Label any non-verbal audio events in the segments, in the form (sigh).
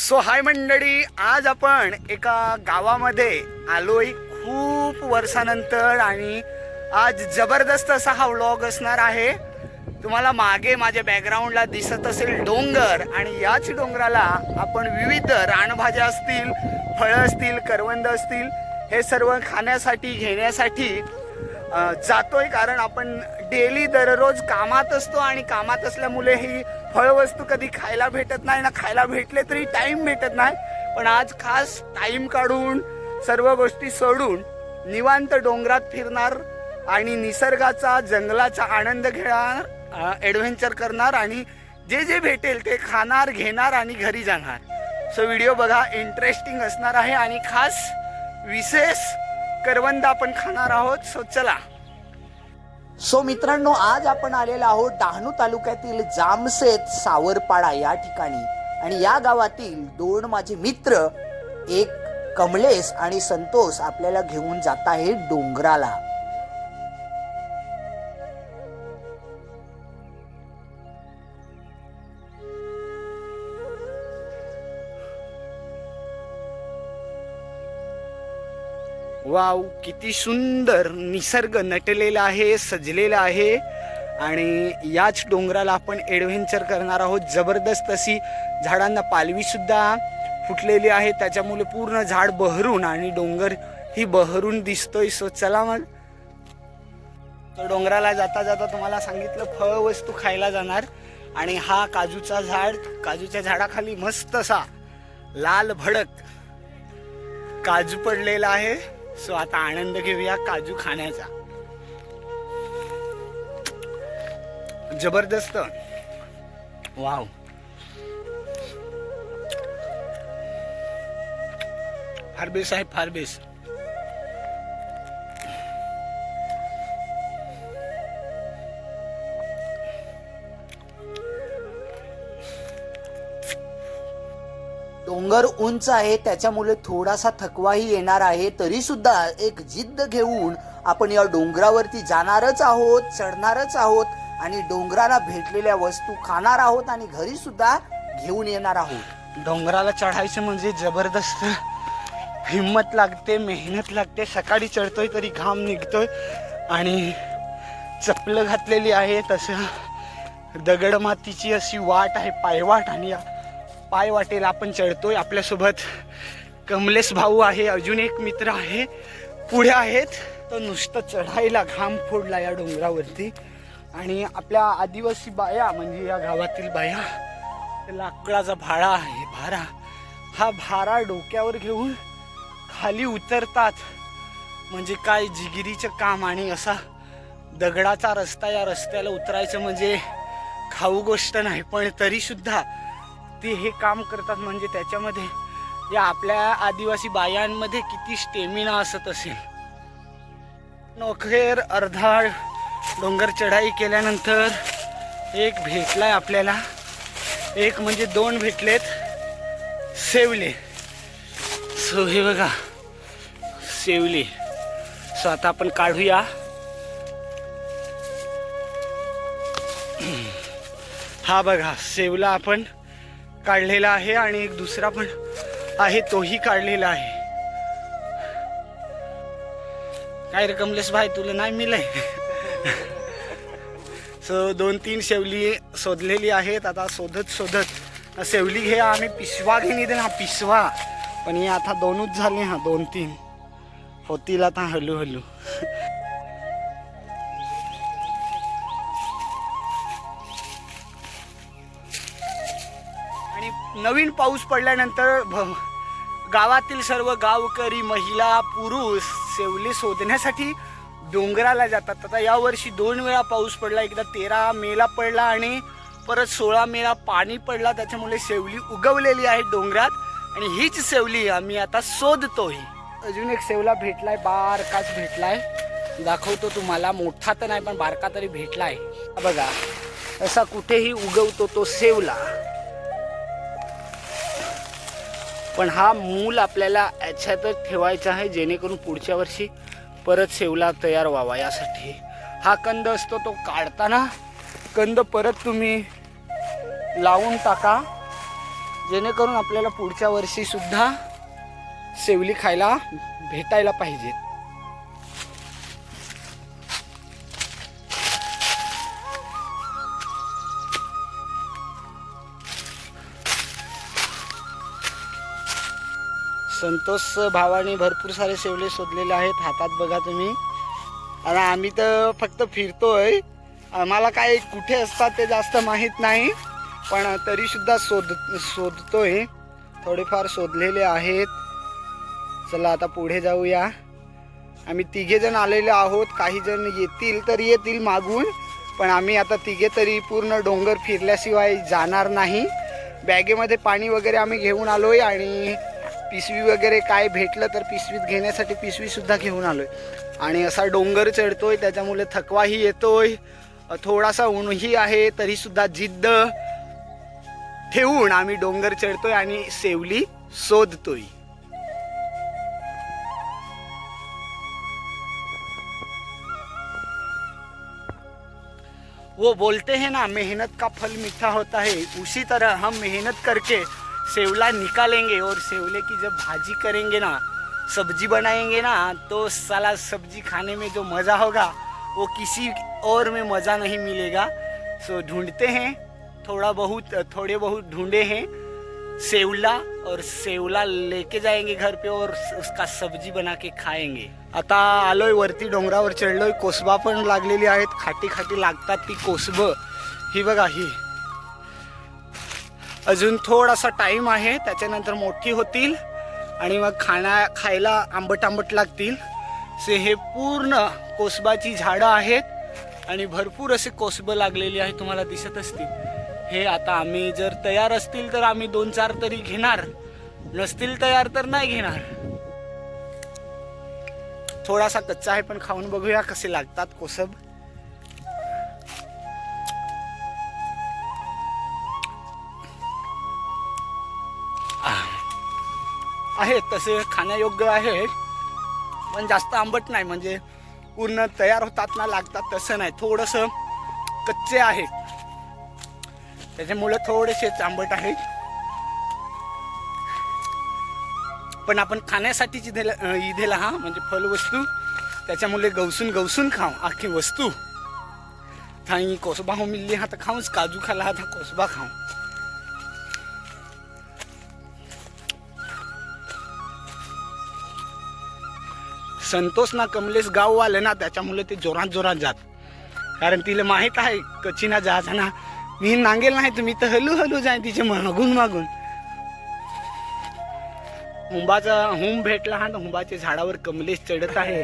So हाय मंडळी आज आपण एका गावामध्ये आलोय खूप वर्षानंतर आणि आज जबरदस्त असा हा व्लॉग असणार आहे. तुम्हाला मागे माझ्या बॅकग्राऊंडला दिसत असेल डोंगर आणि याच डोंगराला आपण विविध रानभाज्या असतील फळं असतील करवंद असतील हे सर्व खाण्यासाठी घेण्यासाठी जातोय. कारण आपण डेली दररोज कामात असतो आणि कामात असल्यामुळे ही फळवस्तू कधी खायला भेटत नाही ना खायला भेटले तरी टाइम भेटत नाही. पण आज खास टाइम काढून सर्व गोष्टी सोडून निवांत डोंगरात फिरणार आणि निसर्गाचा जंगलाचा आनंद घेणार ॲडव्हेंचर करणार आणि जे जे भेटेल ते खाणार घेणार आणि घरी जाणार. सो व्हिडिओ बघा इंटरेस्टिंग असणार आहे आणि खास विशेष करवंद आपण खाणार आहोत. सो चला. सो मित्रांनो आज आपण आलेलो आहोत डहाणू तालुक्यातील जामसेत सावरपाडा या ठिकाणी. आणि या गावातील दोन माझे मित्र एक कमलेश आणि संतोष आपल्याला घेऊन जात आहे डोंगराला. वाव किती सुंदर निसर्ग नटलेला आहे सजलेला आहे. आणि याच डोंगराला आपण ॲडव्हेंचर करणार आहोत. जबरदस्त अशी झाडांना पालवीसुद्धा फुटलेली आहे. त्याच्यामुळे पूर्ण झाड बहरून आणि डोंगर ही बहरून दिसतोय. सो चला मग. तर डोंगराला जाता जाता तुम्हाला सांगितलं फळ वस्तू खायला जाणार. आणि हा काजूचा झाड काजूच्या झाडाखाली मस्त असा लाल भडक काजू पडलेला आहे. सो आता आनंद घेऊया काजू खाण्याचा. जबरदस्त. वाव. फार बेस आहे फार बेस. डोंगर उंच आहे त्याच्यामुळे थोडासा थकवाही येणार आहे. तरी सुद्धा एक जिद्द घेऊन आपण या डोंगरावरती जाणारच आहोत चढणारच आहोत आणि डोंगराला भेटलेल्या वस्तू खाणार आहोत आणि घरी सुद्धा घेऊन येणार आहोत. डोंगराला चढायचं म्हणजे जबरदस्त. हिंमत लागते मेहनत लागते. सकाळी चढतोय तरी घाम निघतोय आणि चपलं घातलेली आहे तसं. दगड मातीची अशी वाट आहे पायवाट आणि पाय वाटेला आपण चढतोय. आपल्यासोबत कमलेश भाऊ आहे अजून एक मित्र आहे पुढे आहेत. तर नुसतं चढायला घाम फोडला या डोंगरावरती. आणि आपल्या आदिवासी बाया म्हणजे या गावातील बाया लाकडाचा भाडा आहे भारा. हा भारा डोक्यावर घेऊन खाली उतरतात. म्हणजे काय जिगिरीचं काम आणि असा दगडाचा रस्ता या रस्त्याला उतरायचं म्हणजे खाऊ गोष्ट नाही पण तरीसुद्धा ते हे काम करतात म्हणजे त्याच्यामध्ये या आपल्या आदिवासी बायांमध्ये किती स्टेमिना असत असेल. नोखेर अर्धा डोंगर चढाई केल्यानंतर एक भेटलाय आपल्याला. एक म्हणजे दोन भेटलेत. सेवले. सो हे बघा. सेवले. सो आता आपण काढूया. हा बघा सेवला आपण काढलेला आहे आणि एक दुसरा पण आहे तोही काढलेला आहे. काय रे कमलेश भाई तुला नाही मिलय (laughs) सो दोन तीन शेवली शोधलेली आहेत आता शोधत शोधत. शेवली घे आम्ही पिशवा घेणे दे ना पिशवा. पण हे आता दोनच झाले हा दोन तीन. होतील आता हळूहळू. (laughs) नवीन पाऊस पडल्यानंतर भ- गावातील सर्व गावकरी महिला पुरुष सेवले शोधण्यासाठी डोंगराला जातात. आता यावर्षी दोन वेळा पाऊस पडला एकदा तेरा मेला पडला आणि परत सोळा मेला पाणी पडला. त्याच्यामुळे सेवली उगवलेली आहे डोंगरात आणि हीच सेवली आम्ही आता शोधतोय अजून एक सेवला भेटलाय बारकाच भेटलाय. दाखवतो तुम्हाला मोठा तर नाही पण बारका तरी भेटलाय. बघा असा कुठेही उगवतो तो सेवला. पण हा मूल आपल्याला याच्यातच ठेवायचा आहे जेणेकरून पुढच्या वर्षी परत सेवला तयार व्हावा यासाठी. हा कंद असतो तो काढताना कंद परत तुम्ही लावून टाका जेणेकरून आपल्याला पुढच्या वर्षीसुद्धा शेवली सेवली खायला भेटायला पाहिजेत संतोष भावाने भरपूर सारे शेवले शोधलेले आहेत हातात बघा तुम्ही. आणि आम्ही तर फक्त फिरतोय. आम्हाला काय कुठे असतात ते जास्त माहीत नाही पण तरीसुद्धा शोध शोधतोय. थोडेफार शोधलेले आहेत. चला आता पुढे जाऊया. आम्ही तिघे जण आलेले आहोत. काही जण येतील तर येतील मागून पण आम्ही आता तिघे तरी पूर्ण डोंगर फिरल्याशिवाय जाणार नाही. बॅगेमध्ये पाणी वगैरे आम्ही घेऊन आलोय आणि पिशवी वगैरे काय भेटलं तर पिशवीत घेण्यासाठी पिशवी सुद्धा घेऊन आलोय. आणि असा डोंगर चढतोय त्याच्यामुळे थकवाही येतोय. थोडासा ऊनही आहे तरी सुद्धा जिद्द ठेवून आम्ही डोंगर चढतोय आणि सेवली शोधतोय वो बोलते हैं ना मेहनत का फल मीठा होता है उसी तरह हम मेहनत करके सेवला निकालेंगे और सेवले की जब भाजी करेंगे ना सब्जी बनाएंगे ना तो साला सब्जी खाने में जो मज़ा होगा वो किसी और में मज़ा नहीं मिलेगा। सो ढूंढते हैं थोड़ा बहुत थोड़े बहुत ढूंढे हैं सेवला और सेवला लेके जाएंगे घर पे और उसका सब्जी बना के खाएंगे। आता आलोय वरती डोंगरावर चढलोय कोसबा पण लागलेली आहेत खाटी खाटी लागतात ती कोसब. ही बघा ही. अजून थोडासा टाइम आहे त्याच्यानंतर मोठी होतील आणि मग खाण्या खायला आंबट आंबट लागतील. से हे पूर्ण कोसबाची झाडं आहेत आणि भरपूर असे कोसबं लागलेली आहे तुम्हाला दिसत असतील. हे आता आम्ही जर तयार असतील तर आम्ही दोन चार तरी घेणार. नसतील तयार तर नाही घेणार. थोडासा कच्चा आहे पण खाऊन बघूया कसे लागतात कोसब. आहेत तसे खाण्यायोग्य आहे. पण जास्त आंबट नाही म्हणजे पूर्ण तयार होतात ना लागतात तसं नाही. थोडंसं कच्चे आहेत त्याच्यामुळे थोडेसेच आंबट आहेत पण आपण खाण्यासाठीच इधेला इधेला हा म्हणजे फलवस्तू त्याच्यामुळे गवसून गवसून खाऊ आखी वस्तू. थाई कोसबा हो मिलली हा तर खाऊच काजू खाला हा तर कोसबा खाऊ. संतोष ना कमलेश गाववाले ना त्याच्यामुळे ते जोरात जोरात जात. कारण तिला माहीत आहे कचिना जायचा ना मी नांगेल नाही तुम्ही तर हलू हलू जाय तिचे मागून मागून. हुंबाचा हुंब भेटला हा ना हुंबाच्या झाडावर कमलेश चढत आहे.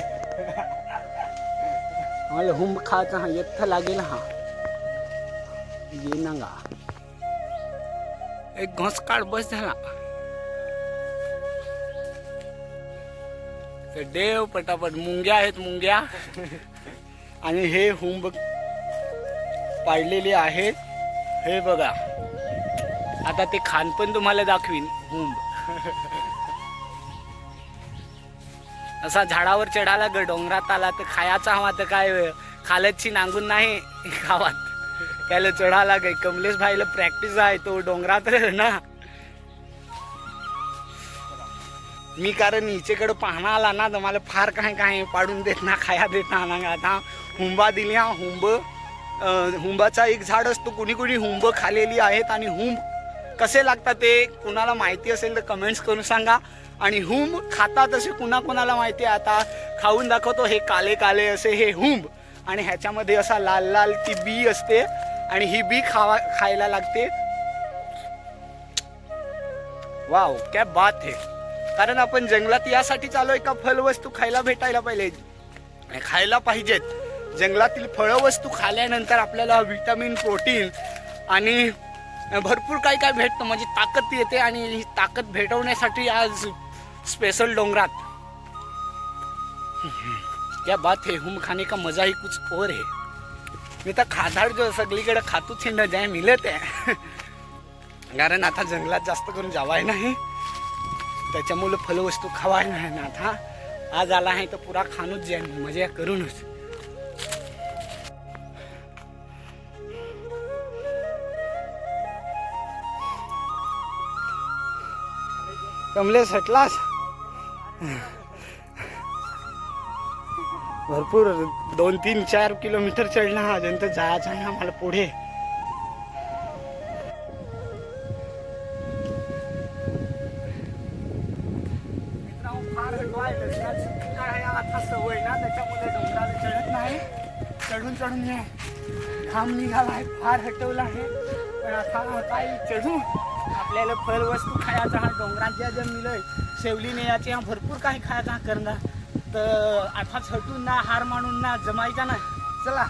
मला हुंब खायचा हा यत्थ लागेल हा. ये नांगा. एक घोस काढ बस झाला. तर देव पटापट मुंग्या आहेत मुंग्या. आणि हे हुंब पाडलेले आहेत. हे बघा. आता ते खान पण तुम्हाला दाखवीन हुंब. असा झाडावर चढाला ग डोंगरात आला तर खायाचा हवा तर काय खालची नांगून नाही गावात त्याला चढाला गे कमलेश भाईला प्रॅक्टिस आहे तो डोंगरात ना. मी कारण हिचेकडं पाहणं आला ना तर मला फार काय काय पाडून देत ना खाया देत ना आता हुंबा दिली हा हुंब. हुंबाचा एक झाड असतो कुणी कुणी हुंब खालेली आहेत आणि हुंब कसे लागतात ते कुणाला माहिती असेल तर कमेंट्स करून सांगा. आणि हुंब खातात असे कुणा कुणाला माहिती आहे? आता खाऊन दाखवतो हे काले काले असे हे हुंब. आणि ह्याच्यामध्ये असा लाल लाल ती बी असते आणि ही बी खावा खायला लागते. वाव क्या बात है. कारण आपण जंगलात यासाठी चालूय का फलवस्तू खायला भेटायला पाहिजे? खायला पाहिजेत. जंगलातील फळवस्तू खाल्ल्यानंतर आपल्याला व्हिटॅमिन प्रोटीन आणि भरपूर काही काय भेटतं. म्हणजे ताकद येते आणि ही ताकद भेटवण्यासाठी आज स्पेशल डोंगरात. या बात है हुम खाने का मजा ही कुछ और है. मी तर खादाड जो सगळीकडे खातूच हिंड जाय मिळत आहे. कारण आता जंगलात जास्त करून जावाय नाही. त्याच्यामुळं फलवस्तू खावायला नाही ना आता. आज आला आहे तर पुरा खाणूच जाईन मजा करूनच. कमले सटलास? भरपूर दोन तीन चार किलोमीटर चढला हा अजून तर जायचं आहे आम्हाला पुढे. नाही आहे. घाम निघाला आहे फार हटवला आहे. पण आता काय चढून आपल्याला फल वस्तू खायचा हा डोंगरांच्या ज्या शेवली नेयाचे हा भरपूर काही खायचा करणार तर आता हटून ना हार मानून ना जमायचा ना चला.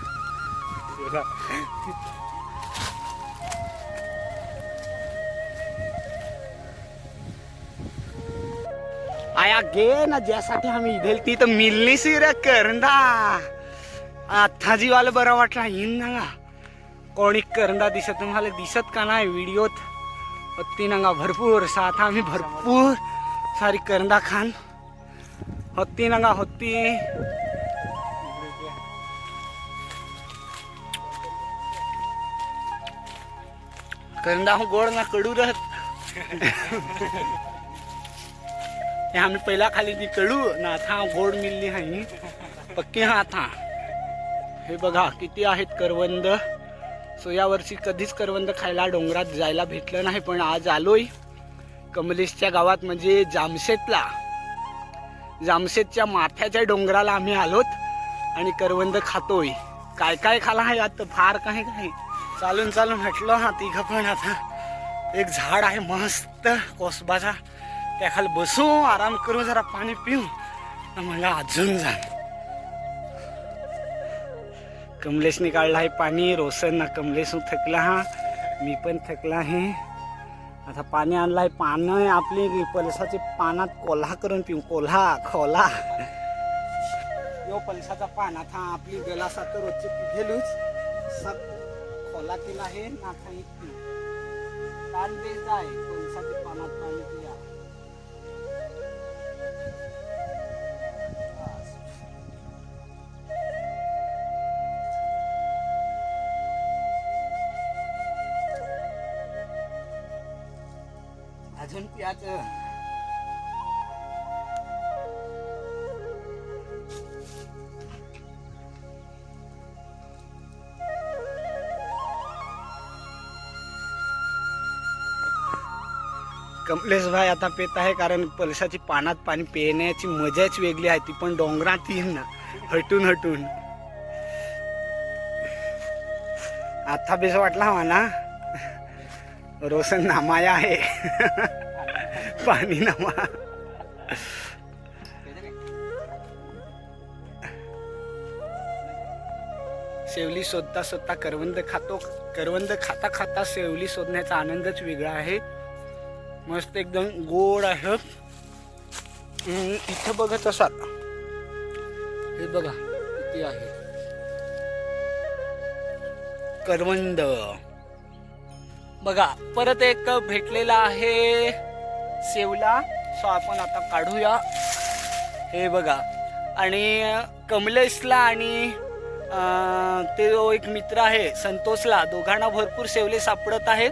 आया गे ना ज्यासाठी आम्ही इधेल ती तर मिलनी सिर करंदा आता जीवाला बरा वाटला येईन नंगा कोणी करंदा दिसत तुम्हाला दिसत का नाही व्हिडिओत? हत्ती नंगा भरपूर साथ आम्ही भरपूर. सारी करंदा खान. हत्ती नंगा हत्ती करंदा हो गोड ना कडू रहत. हे आम्ही पहिला खाली ती कडू ना आता गोड मिळली आहे पक्की हा आता. हे बघा किती आहेत करवंद. सो यावर्षी कधीच करवंद खायला डोंगरात जायला भेटलं नाही पण आज आलोय कमलेशच्या गावात म्हणजे जामशेतला जामशेतच्या माथ्याच्या डोंगराला आम्ही आलोत आणि करवंद खातोय. काय काय खाला आहे आता फार काही काही चालून चालून म्हटलं हा तिघं पण आता. एक झाड आहे मस्त कोसबाचा त्याखाली बसू आराम करू जरा पाणी पिऊ. मला अजून जा कमलेशने काढला आहे पाणी. रोशन कमलेश हो थकला हा. मी पण थकला आहे. आता पाणी आणलं आहे पानं आपली पलसाचे पानात कोल्हा करून पिऊ. कोल्हा खोला. यो पलसाचा पान. आता आपली गलासा तर रोजचे पिधेलूच सब खोला केला आहे. ना इतकी पान बेस आहे पलसाच्या पानात पाणी त्याच कमलेश भाई आता पेत आहे कारण पलसाची पानात पाणी पिण्याची मजाच वेगळी आहे. ती पण डोंगरात येईल ना हटून हटून. आता बेस वाटला मला रोशन नामाया आहे. (laughs) पाणी नामा शेवली शोधता शोधता करवंद खातो. करवंद खाता खाता शेवली शोधण्याचा आनंदच वेगळा आहे. मस्त एकदम गोड आहे. इथं बघत असाल हे बघा किती आहे. करवंद. बघा परत एक भेटलेला आहे. सेवला. सो आपण आता काढूया. हे बघा. आणि कमलेशला आणि ते जो एक मित्र आहे संतोषला दोघांना भरपूर सेवले सापडत आहेत.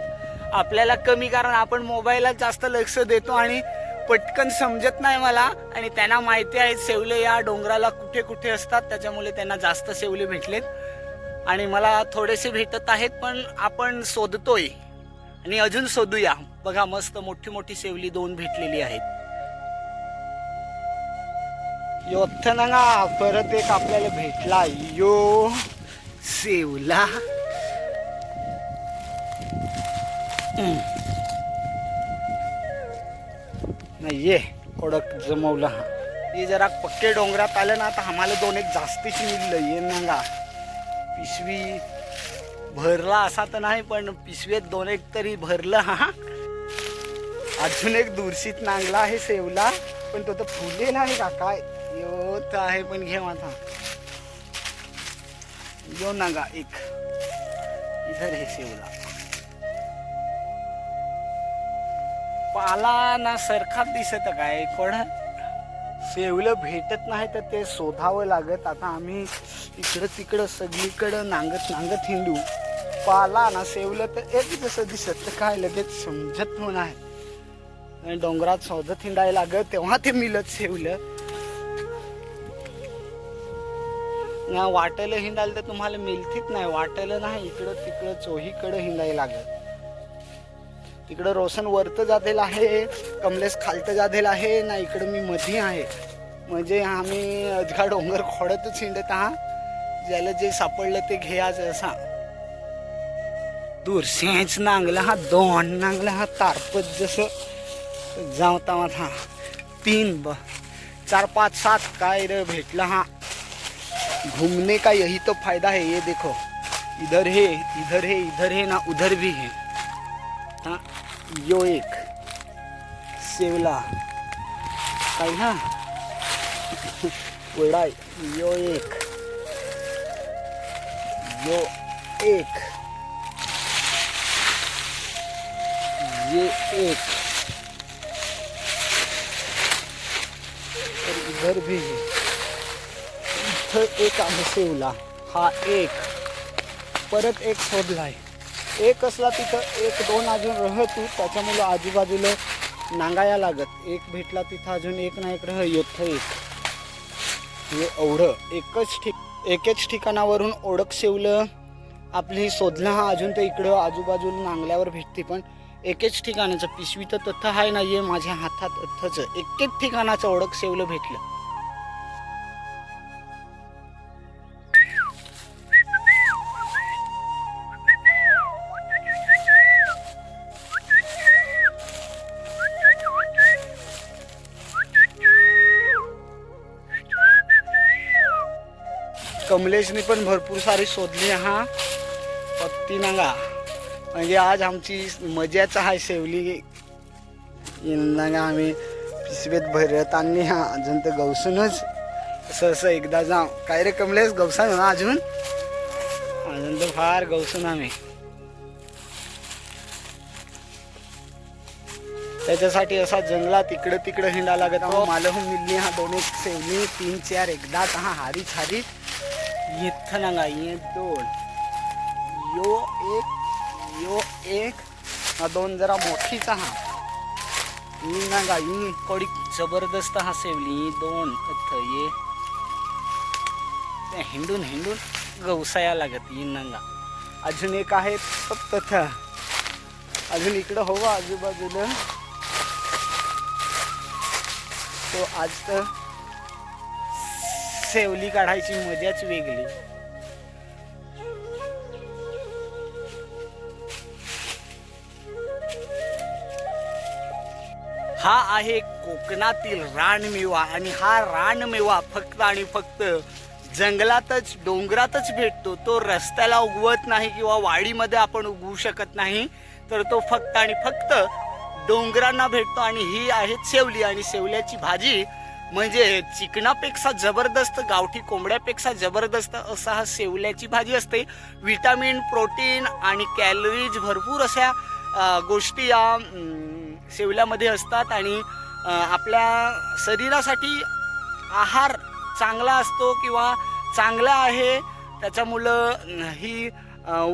आपल्याला कमी कारण आपण मोबाईलला जास्त लक्ष देतो आणि पटकन समजत नाही मला. आणि त्यांना माहिती आहे सेवले या डोंगराला कुठे कुठे असतात. त्याच्यामुळे त्यांना जास्त सेवले भेटलेत. आणि मला थोडेसे भेटत आहेत पण आपण शोधतोय. आणि अजून शोधूया. बघा मस्त मोठी मोठी शेवली दोन भेटलेली आहेत. योथनंगा परत एक आपल्याला भेटला. यो शेवला. नाहीये नाही कडक जमवला हा. हे जरा पक्के डोंगरात आलं ना तर आम्हाला दोन एक जास्तीच मिळलं. ये नंगा. पिशवी भरला असा तर नाही पण पिशवेत दोन एक तरी भरलं हा अजून एक दूरशीत नांगला आहे सेवला पण तो तर फुलेला आहे का? काय? येत आहे पण घे माझा. यो नांगा एक. इधर हे सेवला. पाला ना सरखात दिसत काय? कोण? सेवलं भेटत नाही तर ते शोधावं लागत. आता आम्ही इकडं तिकडं सगळीकडं नांगत नांगत हिंडू. पाला ना सेवलं तर एक जसं दिसत तर काय लगेच समजत म्हणून आहे. आणि डोंगरात शोधत हिंडायला लागत तेव्हा ते मिलत सेवलं ना वाटेलं हिंडायला तर तुम्हाला मिळतीच नाही. वाटेलं नाही इकडं तिकडं चोहीकडं हिंडायला लागत. तिकडं रोशन वरत जातेल आहे कमलेश खालतं जातेल आहे ना इकडं मी मधी आहे. म्हणजे आम्ही अजगा डोंगर खोडतच हिंडत आहात. ज्याला जे सापडलं ते घ्यायचं असा. दूर शेंच नांगला हा दोन नांगला हा तारपत जसं जावता हा. तीन ब. चार पाच सात काय रे भेटला हा. घूमने का यही तो फायदा है ये देखो. इधर है इधर है इधर है ना उधर भी है. हाँ यो एक. सेवला. काय ना? (laughs) वडाय यो एक. यो एक. ये एक. और इधर भी. है इथं एक आहे सेवला हा एक. परत एक शोधलाय. एक असला तिथं एक दोन अजून राहतो. त्याच्यामुळे आजूबाजूला नांगाया लागत. एक भेटला तिथं अजून एक ना एक रह येथ एक. हे एवढं. एकच ठिक एकच ठिकाणावरून ओळख शिवलं. आपली शोधलं हा अजून तर इकडं आजूबाजूला नांगल्यावर भेटते. पण एकेच ठिकाणाचं पिशवी तर तथं आहे नाहीये माझ्या हातात अथच एकेच ठिकाणाचं ओळख सेवलं भेटलं. कमलेशने पण भरपूर सारी शोधली हा. पत्ती नांगा. म्हणजे आज आमची मजाच आहे शेवली. नांगा आम्ही पिशवेत भरत आणली हा अजून तर गवसूनच असं असं एकदा जाऊ काय रे कमलेश गवसा ना अजून? अजून तर फार गवसून आम्ही. त्याच्यासाठी असा जंगलात इकडं तिकडं हिंडा लागत. आहो मालहून मिळली हा दोन एक सेवली तीन चार एकदाच हा हारीच हारीच इथं नांगा ये दोन. यो एक. यो एक हा दोन जरा मोठीचा हा. ही नांगा ही कडी जबरदस्त हा सेवली. ही दोन ये. हिंडून हिंडून गवसाया लागत ही नांगा. अजून एक आहे तथ अजून इकडं हो आजूबाजूला. तो आज तर सेवली काढायची मजाच वेगळी. हा आहे कोकणातील रानमेवा आणि हा रानमेवा फक्त आणि फक्त जंगलातच डोंगरातच भेटतो. तो रस्त्याला उगवत नाही किंवा वाडीमध्ये आपण उगवू शकत नाही तर तो फक्त आणि फक्त डोंगरांना भेटतो. आणि ही आहे सेवली. आणि सेवल्याची भाजी म्हणजे चिकनापेक्षा जबरदस्त गावठी कोंबड्यापेक्षा जबरदस्त असा हा सेवल्याची भाजी असते. विटामिन प्रोटीन आणि कॅलरीज भरपूर अशा गोष्टी या सेवल्यामध्ये असतात आणि आपल्या शरीरासाठी आहार चांगला असतो किंवा चांगला आहे त्याच्यामुळं ही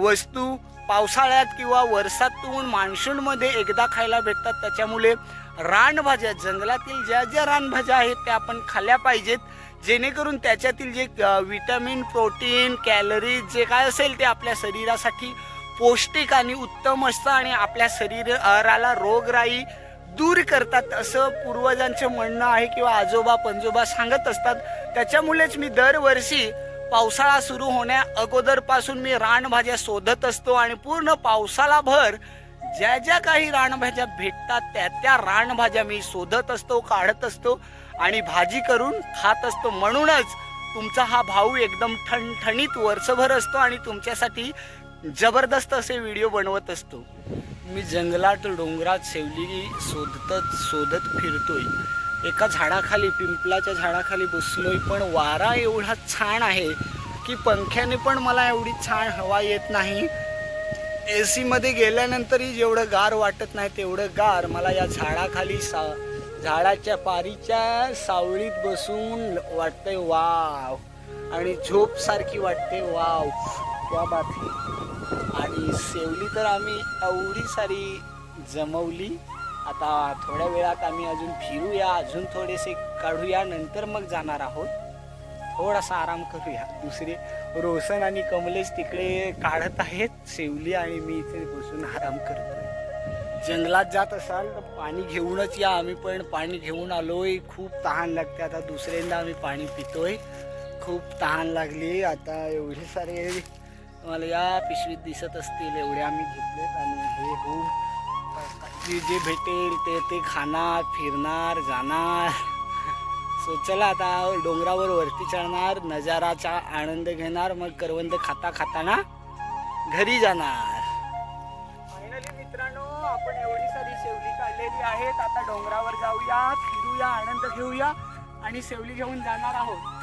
वस्तू पावसाळ्यात किंवा वर्षातून मान्सूनमध्ये एकदा खायला भेटतात. त्याच्यामुळे रानभाज्या जंगलातील ज्या ज्या रानभाज्या आहेत त्या आपण खाल्ल्या पाहिजेत. जेणेकरून त्याच्यातील जे विटॅमिन प्रोटीन कॅलरीज जे काय असेल ते आपल्या शरीरासाठी पौष्टिक आणि उत्तम असतं आणि आपल्या शरीराला रोगराई दूर करतात असं पूर्वजांचं म्हणणं आहे किंवा आजोबा पंजोबा सांगत असतात. त्याच्यामुळेच मी दरवर्षी पावसाळा सुरू होण्या अगोदरपासून मी रानभाज्या शोधत असतो आणि पूर्ण पावसाळाभर ज्या ज्या काही रानभाज्या भेटतात त्या त्या रानभाज्या मी शोधत असतो काढत असतो आणि भाजी करून खात असतो. म्हणूनच तुमचा हा भाऊ एकदम ठणठणीत वर्षभर असतो आणि तुमच्यासाठी जबरदस्त असे व्हिडिओ बनवत असतो. मी जंगलात डोंगरात शेवली शोधतच शोधत फिरतोय. एका झाडाखाली पिंपलाच्या झाडाखाली बसलोय पण वारा एवढा छान आहे की पंख्याने पण मला एवढी छान हवा येत नाही. ए सीमध्ये गेल्यानंतरही जेवढं गार वाटत नाही तेवढं गार. मला या झाडाखाली सा झाडाच्या पारीच्या सावळीत बसून वाटतंय वाव. आणि झोप सारखी वाटते वाव. त्या बातमी. आणि सेवली तर आम्ही एवढी सारी जमवली. आता थोड्या वेळात आम्ही अजून फिरूया अजून थोडेसे काढूया नंतर मग जाणार आहोत. थोडासा आराम करूया. दुसरे रोशन आणि कमलेश तिकडे काढत आहेत सेवली आणि मी इथे बसून आराम करतो जंगलात जात असाल तर पाणी घेऊनच या आम्ही पण. पाणी घेऊन आलोय. खूप तहान लागते. आता दुसऱ्यांदा आम्ही पाणी पितोय. खूप तहान लागली. आता एवढे सारे तुम्हाला या पिशवीत दिसत असतील एवढे आम्ही घेतलेत आणि हे होऊन जे जे भेटेल ते ते खाणार फिरणार जाणार. सो चला आता डोंगरावर वरती चढणार नजाराचा आनंद घेणार मग करवंद खाता खाताना घरी जाणार. फायनली मित्रांनो आपण एवढी सारी शेवली काढलेली आहेत. आता डोंगरावर जाऊया फिरूया आनंद घेऊया आणि शेवली घेऊन जाणार आहोत.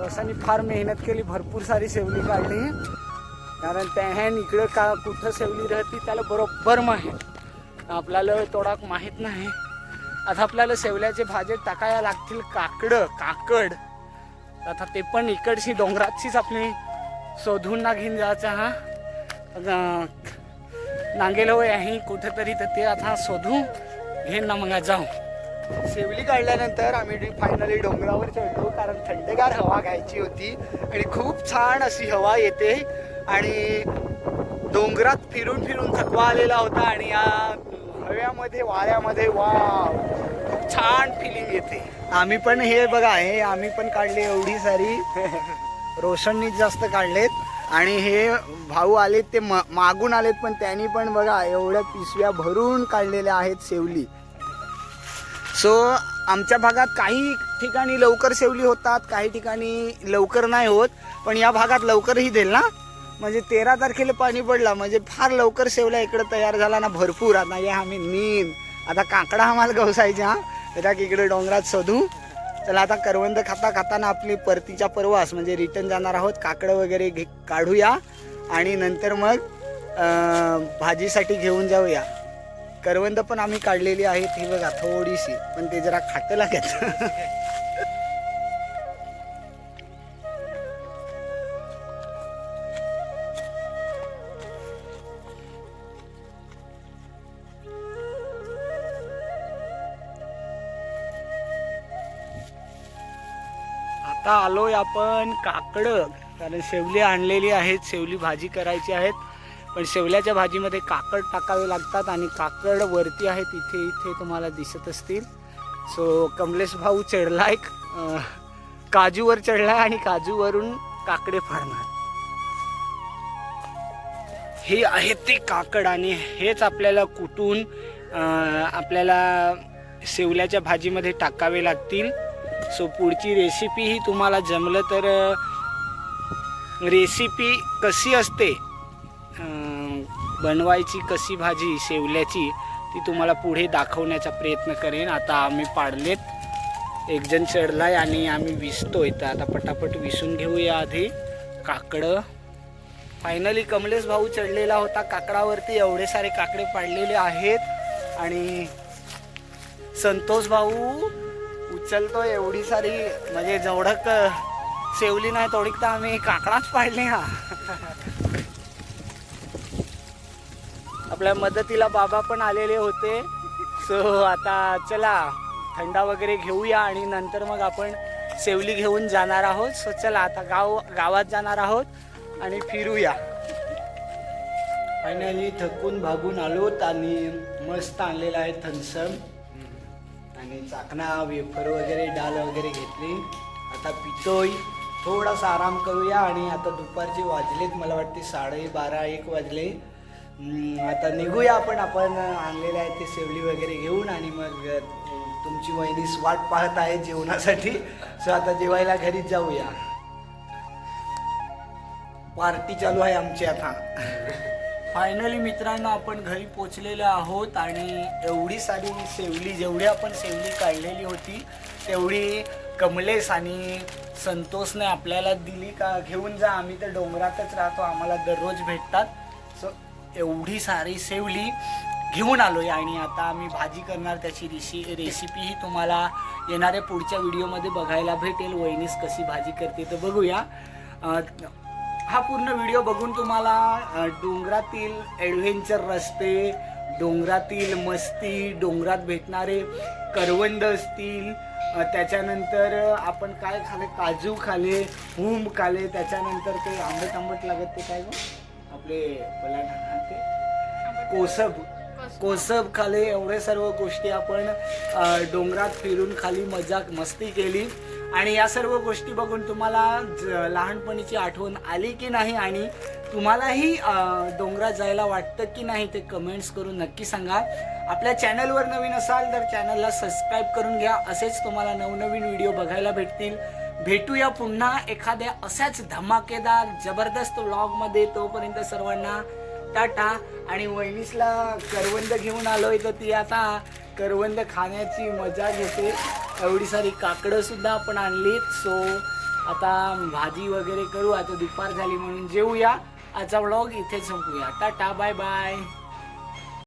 रोसानी फार मेहनत केली भरपूर सारी सेवली काढली. कारण त्याहॅन इकडं का कुठं सेवली राहते त्याला बरोबर माहीत. आपल्याला थोडा माहीत नाही. आता आपल्याला सेवल्याचे भाजे टाकायला लागतील काकडं काकड. आता ते पण इकडची डोंगराचीच आपली शोधून ना घेऊन जायचं हा. नांगेल होय आहे कुठेतरी तर ते आता शोधू घेऊन ना मग जाऊ. शेवली काढल्यानंतर आम्ही फायनली डोंगरावर चढलो कारण थंडगार हवा घ्यायची होती आणि खूप छान अशी हवा येते. आणि डोंगरात फिरून फिरून थकवा आलेला होता आणि या हव्यामध्ये वाऱ्यामध्ये वाव खूप छान फिलिंग येते. आम्ही पण हे बघा हे आम्ही पण काढले एवढी सारी. रोशननीच जास्त काढलेत. आणि हे भाऊ आलेत ते मागून आलेत पण त्यांनी पण बघा एवढ्या पिशव्या भरून काढलेल्या आहेत शेवली. सो आमच्या भागात काही ठिकाणी लवकर शेवली होतात काही ठिकाणी लवकर नाही होत पण या भागात लवकरही देईल ना? म्हणजे तेरा तारखेला पाणी पडला म्हणजे फार लवकर सेवला इकडं तयार झाला ना भरपूर. आता या आम्ही नीन आता काकडा आम्हाला गवसायचे हा. त्या इकडे डोंगरात शोधू चला आता करवंद खाता खाताना आपली परतीचा परवास म्हणजे रिटर्न जाणार आहोत. काकडं वगैरे घे काढूया. आणि नंतर मग भाजीसाठी घेऊन जाऊया. करवंद पण आम्ही काढलेली आहेत ही बघा थोडीशी. पण ते जरा खाटं लागत आता आलोय आपण काकडं. कारण शेवली आणलेली आहेत शेवली भाजी करायची आहेत. पण शेवल्याच्या भाजीमध्ये काकड टाकावे लागतात आणि काकड वरती आहेत इथे इथे तुम्हाला दिसत असतील. सो कमलेश भाऊ चढला एक काजूवर चढला आणि काजूवरून काकडे फाडणार. हे आहेत ते काकड आणि हेच आपल्याला कुटून आपल्याला शेवल्याच्या भाजीमध्ये टाकावे लागतील. सो पुढची रेसिपी ही तुम्हाला जमलं तर रेसिपी कशी असते बनवायची कशी भाजी शेवल्याची ती तुम्हाला पुढे दाखवण्याचा प्रयत्न करेन. आता आम्ही पाडलेत एक जण चढलाय आणि आम्ही विसतोय. तर आता पटापट विसून घेऊया आधी. काकडं. फायनली कमलेश भाऊ चढलेला होता काकडावरती. एवढे सारे काकडे पाडलेले आहेत. आणि संतोष भाऊ उचलतो एवढी सारी म्हणजे जेवढं क सेवली नाही तेवढी तर आम्ही काकडाच पाडले हा. आपल्या मदतीला बाबा पण आलेले होते. सो आता चला थंडा वगैरे घेऊया आणि नंतर मग आपण सेवली घेऊन जाणार आहोत. सो चला आता गाव गावात जाणार आहोत आणि फिरूया. फायनली थकून भागून आलोत आणि मस्त आणलेला आहे थनसम. आणि चाकणा वेफर वगैरे डाल वगैरे घेतली. आता पितोय. थोडासा आराम करूया आणि आता दुपारचे वाजलेत. मला वाटते साडे बारा एक वाजले. आता निघूया आपण. आपण आणलेले आहेत ते सेवली वगैरे घेऊन आणि मग तुमची वहिनीस वाट पाहत आहे जेवणासाठी. सो आता जेवायला घरीच जाऊया. पार्टी चालू आहे आमची आता. फायनली मित्रांनो आपण घरी पोचलेलो आहोत आणि एवढी सारी सेवली जेवढी आपण सेवली काढलेली होती तेवढी कमलेश आणि संतोषने आपल्याला दिली का? घेऊन जा. आम्ही तर डोंगरातच राहतो. आम्हाला दररोज भेटतात. सो एवढी सारी सेवली घेऊन आलोय आणि आता आम्ही भाजी करणार त्याची रेसि रेसिपीही तुम्हाला येणाऱ्या पुढच्या व्हिडिओमध्ये बघायला भेटेल. वहिनीस कशी भाजी करते तर बघूया. हा पूर्ण व्हिडिओ बघून तुम्हाला डोंगरातील ॲडव्हेंचर रस्ते डोंगरातील मस्ती डोंगरात भेटणारे करवंद असतील त्याच्यानंतर आपण काय खाले? काजू खाले हुंब खाले त्याच्यानंतर ते आंबट आंबट लागत ते काय गं? आपले कोसब. कोसब. खाले एवढे सर्व गोष्टी आपण डोंगरात फिरून खाली मजाक मस्ती केली. आणि या सर्व गोष्टी बघून तुम्हाला लहानपणीची आठवण आली की नाही आणि तुम्हालाही डोंगरात जायला वाटतं की नाही ते कमेंट्स करून नक्की सांगा. आपल्या चॅनलवर नवीन असाल तर चॅनलला सबस्क्राईब करून घ्या. असेच तुम्हाला नवनवीन व्हिडिओ बघायला भेटतील. भेटूया पुन्हा एखाद्या अशाच धमाकेदार जबरदस्त व्लॉगमध्ये तोपर्यंत सर्वांना टाटा. आणि वहिनीसला करवंद घेऊन आलोय तर ती आता करवंद खाण्याची मजा घेते. एवढी सारी काकडं सुद्धा आपण आणलीत. सो आता भाजी वगैरे करू. आता दुपार झाली म्हणून जेवूया आजचा व्लॉग इथे संपूया. Tata bye bye